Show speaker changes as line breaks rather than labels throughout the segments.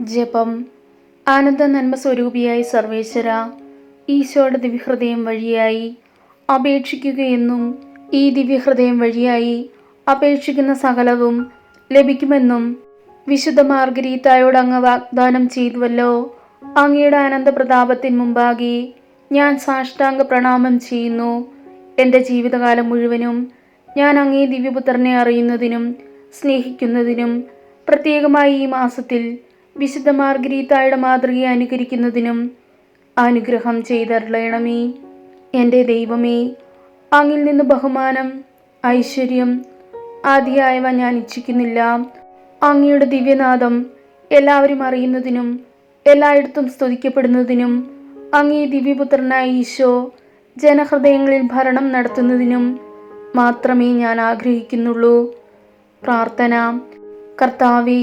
ജപം. ആനന്ദ നന്മ സ്വരൂപിയായി സർവേശ്വര ഈശോയുടെ ദിവ്യഹൃദയം വഴിയായി അപേക്ഷിക്കുകയെന്നും ഈ ദിവ്യഹൃദയം വഴിയായി അപേക്ഷിക്കുന്ന സകലവും ലഭിക്കുമെന്നും വിശുദ്ധ മാർഗരീത്തായോട് അങ്ങ് വാഗ്ദാനം ചെയ്തുവല്ലോ. അങ്ങയുടെ ആനന്ദ പ്രതാപത്തിന് മുമ്പാകെ ഞാൻ സാഷ്ടാംഗ പ്രണാമം ചെയ്യുന്നു. എന്റെ ജീവിതകാലം മുഴുവനും ഞാൻ അങ്ങേ ദിവ്യപുത്രനെ അറിയുന്നതിനും സ്നേഹിക്കുന്നതിനും പ്രത്യേകമായി ഈ മാസത്തിൽ വിശുദ്ധ മാർഗരീത്തായുടെ മാതൃകയെ അനുകരിക്കുന്നതിനും അനുഗ്രഹം ചെയ്തരുളയണമേ. എന്റെ ദൈവമേ അങ്ങിൽ നിന്ന് ബഹുമാനം ഐശ്വര്യം ആദിയായവ ഞാൻ ഇച്ഛിക്കുന്നില്ല. അങ്ങയുടെ ദിവ്യനാദം എല്ലാവരും അറിയുന്നതിനും എല്ലായിടത്തും സ്തുതിക്കപ്പെടുന്നതിനും അങ്ങേ ദിവ്യപുത്രനായ ഈശോ ജനഹൃദയങ്ങളിൽ ഭരണം നടത്തുന്നതിനും മാത്രമേ ഞാൻ ആഗ്രഹിക്കുന്നുള്ളൂ. പ്രാർത്ഥന കർത്താവെ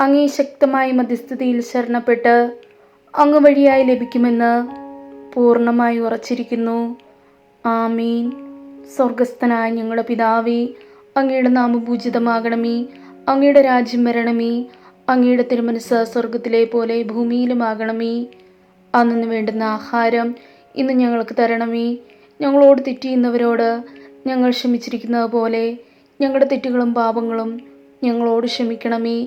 അങ്ങേ ശക്തമായ മധ്യസ്ഥതയിൽ ശരണപ്പെട്ട് അങ്ങ് വഴിയായി ലഭിക്കുമെന്ന് പൂർണമായി ഉറച്ചിരിക്കുന്നു. ആമീൻ. സ്വർഗസ്ഥനായ ഞങ്ങളുടെ പിതാവേ അങ്ങയുടെ നാമപൂജിതമാകണമേ അങ്ങയുടെ രാജ്യം വരണമേ. അങ്ങയുടെ തിരുമനസ് സ്വർഗത്തിലെ പോലെ ഭൂമിയിലുമാകണമേ. അന്നു വേണ്ടുന്ന ആഹാരം ഇന്ന് ഞങ്ങൾക്ക് തരണമേ. ഞങ്ങളോട് തെറ്റിയുന്നവരോട് ഞങ്ങൾ ക്ഷമിച്ചിരിക്കുന്നത് പോലെ ഞങ്ങളുടെ തെറ്റുകളും പാപങ്ങളും ഞങ്ങളോട് ക്ഷമിക്കണമേ.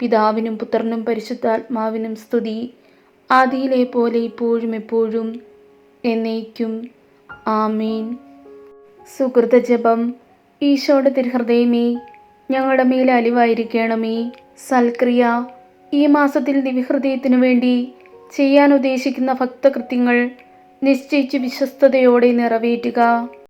പിതാവിനും പുത്രനും പരിശുദ്ധാത്മാവിനും സ്തുതി. ആദിയിലെ പോലെ ഇപ്പോഴും എപ്പോഴും എന്നേക്കും. ആമീൻ. സുഹൃത ജപം. ഈശോയുടെ തിരുഹൃദയമേ ഞങ്ങളുടെ മേൽ അലിവായിരിക്കണമേ. സൽക്രിയ ഈ മാസത്തിൽ ദിവ്യഹൃദയത്തിനു വേണ്ടി ചെയ്യാൻ ഉദ്ദേശിക്കുന്ന ഭക്തകൃത്യങ്ങൾ നിശ്ചയിച്ച് വിശ്വസ്തയോടെ നിറവേറ്റുക.